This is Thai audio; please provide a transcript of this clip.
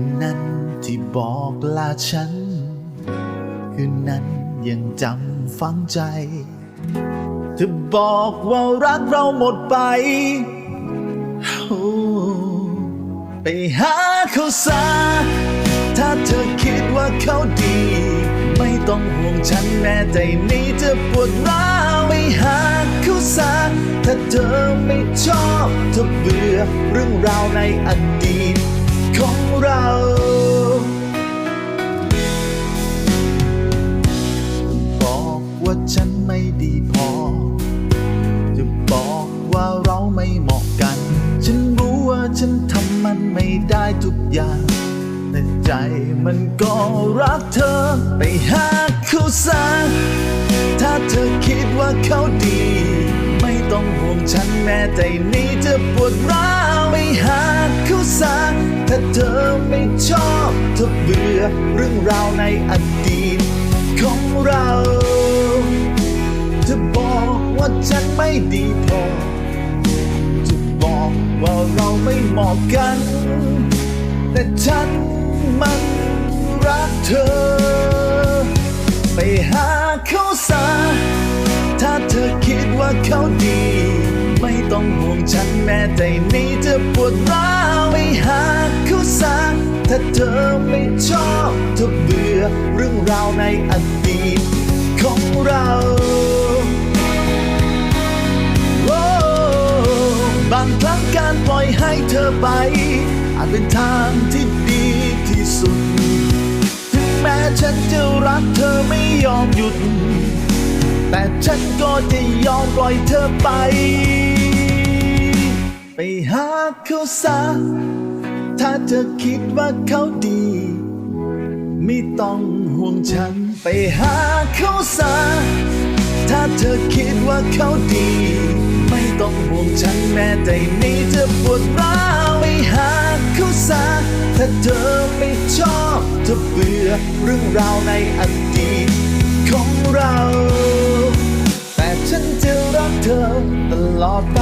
นนั้นที่บอกลาฉัน คืนนั้นยังจำฝังใจ เธอบอกว่ารักเราหมดไป ไปหาเขาซะ ถ้าเธอคิดว่าเขาดี ไม่ต้องห่วงฉันแม้ใจนี้จะปวดร้าวไปหาเขาซะ ถ้าเธอไม่ชอบเธอเบื่อเรื่องราวในอดีตของเรา ว่าฉันไม่ดีพอ จะบอกว่าเราไม่เหมาะกัน ฉันรู้ว่าฉันทำมันไม่ได้ทุกอย่าง แต่ใจมันก็รักเธอ ไปหาเขาซะถ้าเธอคิดว่าเขาดี ไม่ต้องห่วงฉันแม้ใจนี้จะปวดร้าวไปหาเขาซะถ้าเธอไม่ชอบเธอเบื่อเรื่องราวในอดีตของเรา ว่าฉันไม่ดีพอ จะบอกว่าเราไม่เหมาะกัน แต่ฉันมันรักเธอ ไปหาเขาซะถ้าเธอคิดว่าเขาดี ไม่ต้องห่วงฉันแม้ใจนี้จะปวดร้าวไปหาเขาซะถ้าเธอไม่ชอบเธอเบื่อเรื่องราวในอดีตางครั้งการปล่อยให้เธอไป อาจเป็นทางที่ดีที่สุด ถึงแม้ฉันจะรักเธอไม่ยอมหยุด แต่ฉันก็จะยอมปล่อยเธอไป ไปหาเขาซะ ถ้าเธอคิดว่าเขาดี ไม่ต้องห่วงฉัน ไปหาเขาซะ ถ้าเธอคิดว่าเขาดี ฉันแม้ใจนี้จะปวดร้าวไปหาเขาซะถ้าเธอไม่ชอบเธอเบื่อเรื่องราวในอดีตของเรา แต่ฉันจะรักเธอตลอดไป